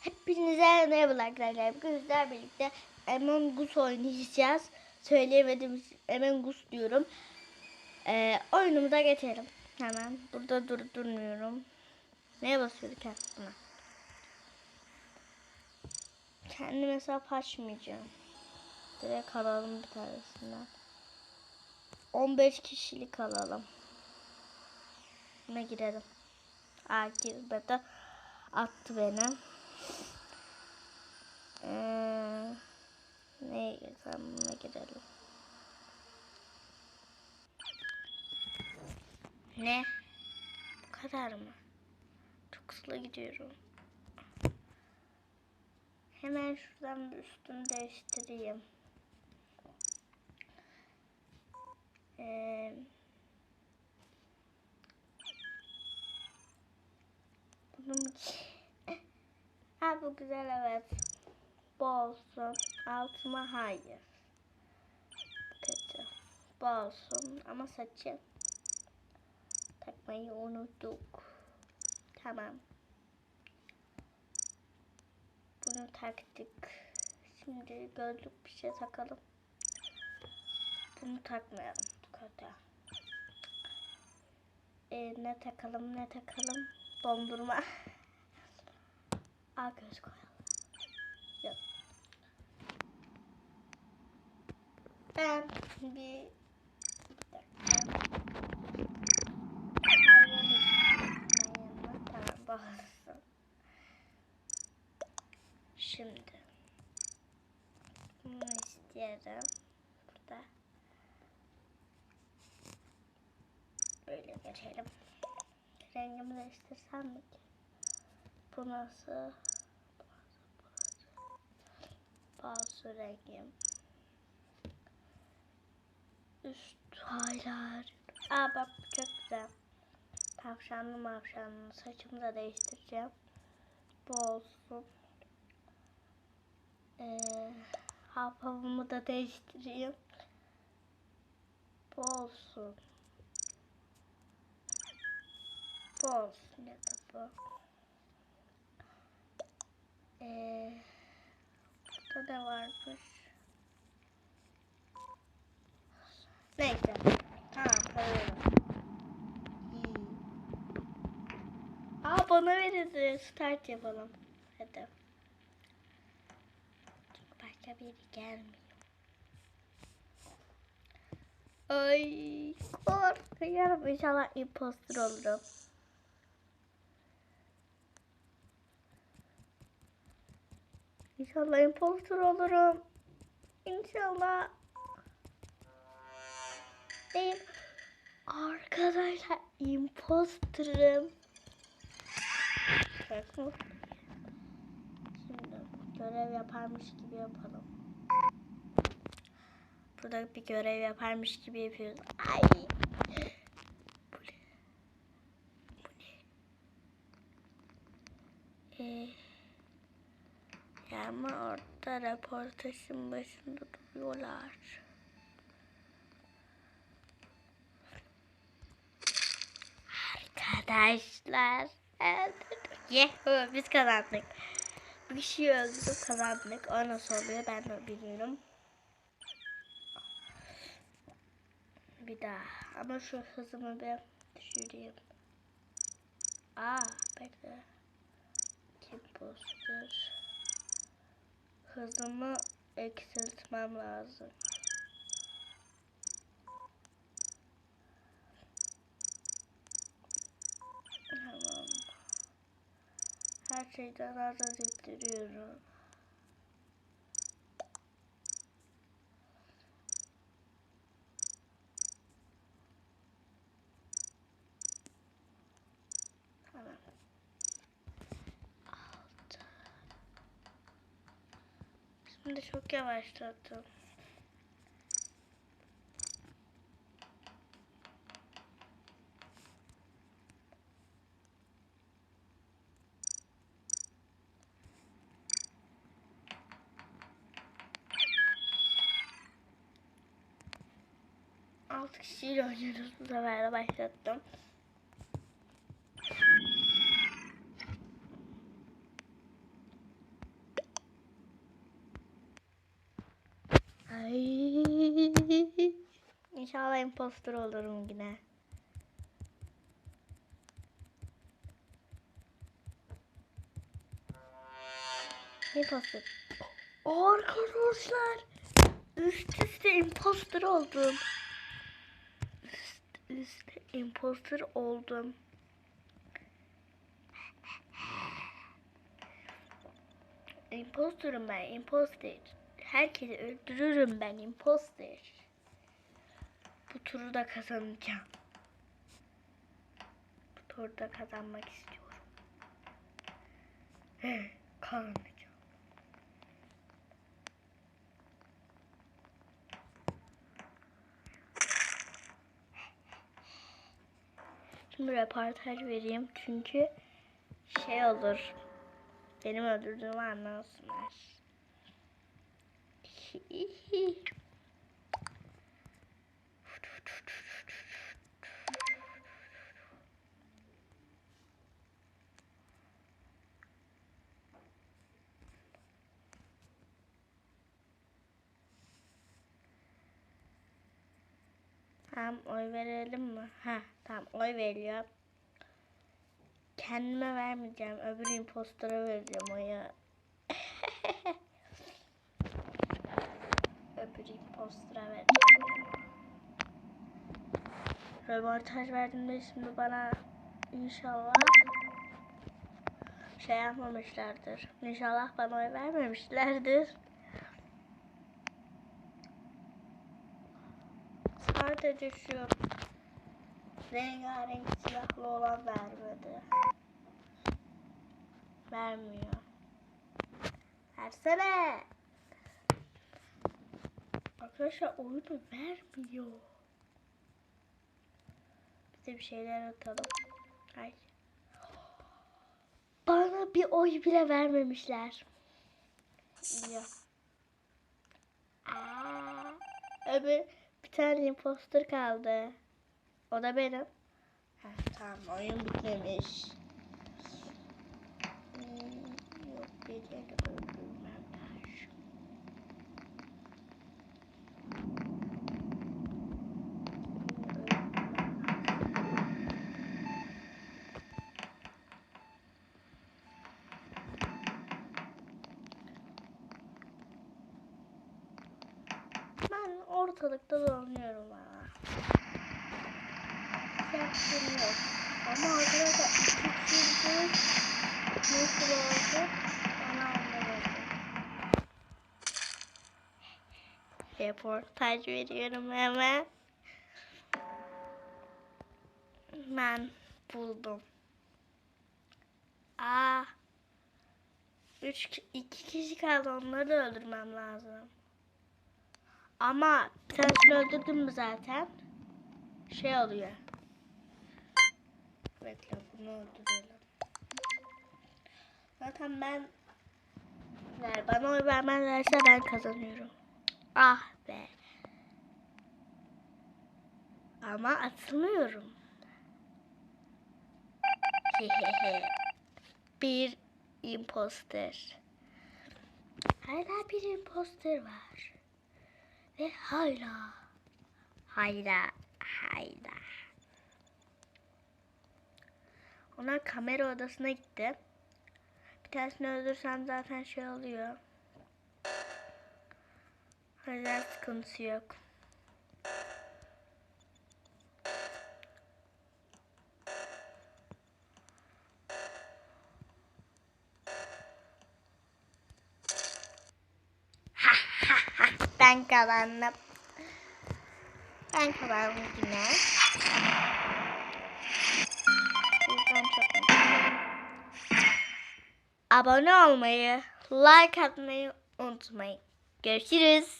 Hepinize merhaba arkadaşlar. Bugün sizlerle birlikte Among Us oynayacağız. Söyleyemedim Among Us diyorum. Ee, oyunumuza geçelim. Hemen burada durdurmuyorum. Neye basıyorduk ha? Buna. Kendim hesap açmayacağım. Direkt alalım bir tanesinden. 15 kişilik alalım. Ne girelim. Aa girmedi. Attı beni. Ee, ne girsem buna girelim. Ne? Bu kadar mı? Çok hızlı gidiyorum. Hemen şuradan bir üstünü değiştireyim. Ee, bunun Ha bu güzel evet. Bu olsun. Altıma hayır. Kötü. Bu olsun ama saçı takmayı unuttuk. Tamam. Bunu taktık. Şimdi gözlük bir şey takalım. Bunu takmayalım. Kötü. Ee, ne takalım ne takalım? Dondurma. Al göz koyalım. Yok. Ben bir, bağlasın. Şimdi. Bunu istiyorum. Burada. Böyle geçelim. Rengimi değiştirsem mi ki? Bu nasıl? Bazı rengim. Üst haylar. Aa bak bu çok güzel. Tavşanlı mavşanlı saçımı da değiştireceğim. Bu olsun. Ee, havamı da değiştireyim. Bu olsun. Bu olsun ya da bu. Ee, burada da varmış. Neyse. Koyuyorum. İyi. Aa bana verildi. Start yapalım. Hadi. Çünkü başka biri gelmiyor. Ay korkuyorum. İnşallah imposter olurum. İnşallah imposter olurum. İnşallah. Değil. Arkadaşlar imposterım. Şimdi görev yaparmış gibi yapalım. Burada bir görev yaparmış gibi yapıyoruz. Ay. Bu ne? Bu ne? Ee, ya ama orada reportajın başında duruyorlar. Arkadaşlar. Yehu biz kazandık. Bir kişiyi öldürdük kazandık. O nasıl oluyor ben de bilmiyorum. Bir daha. Ama şu hızımı bir düşüreyim. Aa bekle. Kim poster? Hızımı eksiltmem lazım. Her şeyden az az ittiriyorum. Tamam. Altı. Şimdi çok yavaşladım. 6 kişiyle oynuyoruz. Bu sefer de başlattım. Ay. İnşallah impostor olurum yine. Impostor. Arkadaşlar üst üste impostor oldum. Üst üste impostor oldum. Impostorum ben, imposter. Herkesi öldürürüm ben, imposter. Bu turu da kazanacağım. Bu turu da kazanmak istiyorum. Kazanacağım. Şimdi röportaj vereyim çünkü şey olur. Benim öldürdüğümü anlasınlar. Tamam oy verelim mi? Ha tamam oy veriyor. Kendime vermeyeceğim. Öbür impostora vereceğim oyu. Öbür impostora vereceğim. Röportaj verdiğimde şimdi bana inşallah şey yapmamışlardır. İnşallah bana oy vermemişlerdir. Sadece şu rengarenk silahlı olan vermedi. Vermiyor. Versene. Arkadaşlar oyunu vermiyor. Bize bir şeyler atalım. Ay. Bana bir oy bile vermemişler. Ya. Aa, öbür bir tane imposter kaldı. O da benim. Heh, tamam oyun bitmemiş. Hmm, Yok bir yere öldürmem lazım. Ben ortalıkta dolanıyorum valla. Yaptığım yok. Ama arkadaşlar ikinci nasıl oldu? Bana anlamadım. Reportaj veriyorum hemen. Ben buldum. Aa. Üç, iki kişi kaldı. Onları da öldürmem lazım. Ama bir tanesini öldürdüm mü zaten? Şey oluyor. Bekle bunu öldürelim. Zaten ben yani bana oy vermezlerse ben kazanıyorum. Ah be. Ama atılmıyorum. Bir imposter. Hala bir imposter var. Ve hala. Hayda. Hayda. Onlar kamera odasına gitti. Bir tanesini öldürsem zaten şey oluyor. O yüzden sıkıntısı yok. Ben kazandım. Ben kazandım yine. Abone olmayı, like atmayı unutmayın. Görüşürüz.